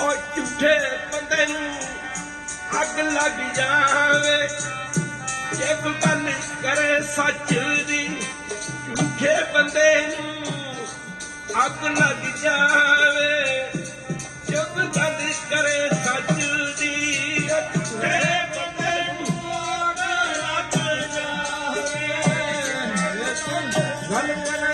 ਉਹ ਝੂਠੇ ਬੰਦੇ ਨੂੰ ਅੱਗ ਲੱਗ ਜਾਵੇ। ਜੇ ਕੋਈ ਗੱਲ ਕਰੇ ਸੱਚ ਦੀ, ਝੂਠੇ ਬੰਦੇ ਨੂੰ ਅੱਗ ਲੱਗ ਜਾਵੇ। ਜੇ ਕੋਈ ਗੱਲ ਕਰੇ ਸੱਚ ਦੀ, ਝੂਠੇ ਬੰਦੇ ਨੂੰ ਅੱਗ ਲੱਗ ਜਾਵੇ। ਗੱਲ ਕਰੇ